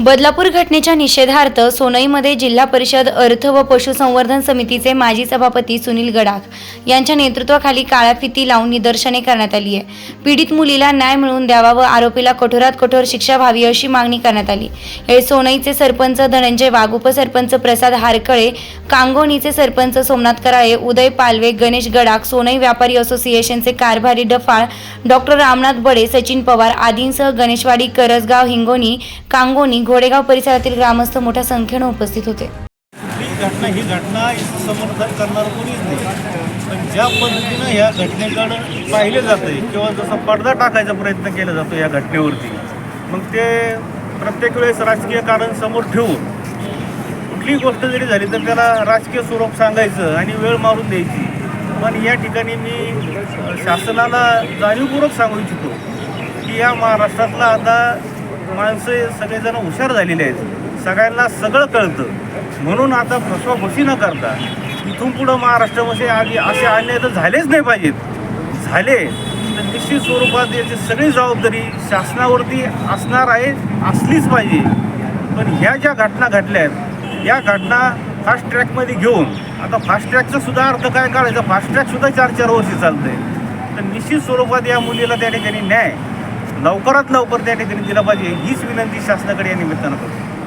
बदलापूर घटनेच्या निषेधार्थ सोनईमध्ये जिल्हा परिषद अर्थ व पशुसंवर्धन समितीचे माजी सभापती सुनील गडाख यांच्या नेतृत्वाखाली काळ्या फिती लावून निदर्शने करण्यात आली आहे. पीडित मुलीला न्याय मिळवून द्यावा व आरोपीला कठोरात कठोर शिक्षा व्हावी अशी मागणी करण्यात आली. हे सोनईचे सरपंच धनंजय वाघ उपसरपंच प्रसाद हारकळे कांगोणीचे सरपंच सोमनाथ कराळे उदय पालवे गणेश गडाख सोनई व्यापारी असोसिएशनचे कारभारी डफाळ डॉक्टर रामनाथ बडे सचिन पवार आदींसह गणेशवाडी करसगाव हिंगोणी कांगोणी घोडेगाव परिसरातील ग्रामस्थ मोठ्या संख्येनं उपस्थित होते. ही घटना ही घटना समर्थन करणारं कोणीच नाही. पण ज्या पद्धतीनं ह्या घटनेकडं पाहिलं जाते किंवा जसा पडदा टाकायचा प्रयत्न केला जातो या घटनेवरती मग ते प्रत्येक वेळेस राजकीय कारण समोर ठेवून कुठलीही गोष्ट जरी झाली तर त्याला राजकीय स्वरूप सांगायचं आणि वेळ मारून द्यायची. पण या ठिकाणी मी शासनाला जाणीवपूर्वक सांगू इच्छितो की या महाराष्ट्रातला आता माणसं सगळेजण हुशार झालेले आहेत. सगळ्यांना सगळं कळतं. म्हणून आता फसवाफसी न करता इथून पुढं महाराष्ट्रामध्ये आधी असे अन्याय तर झालेच नाही पाहिजेत. झाले. तर निश्चित स्वरूपात याची सगळी जबाबदारी शासनावरती असणार आहे असलीच पाहिजे. पण ह्या ज्या घटना घडल्या आहेत या घटना फास्ट ट्रॅकमध्ये घेऊन आता फास्ट ट्रॅकचा सुद्धा अर्थ काय काढायचा? फास्ट ट्रॅकसुद्धा चार चार वर्षी चालतंय. तर निश्चित स्वरूपात या मुलीला त्या ठिकाणी न्याय लवकरात लवकर त्या ठिकाणी दिला पाहिजे हीच विनंती शासनाकडे या निमित्तानं करतो.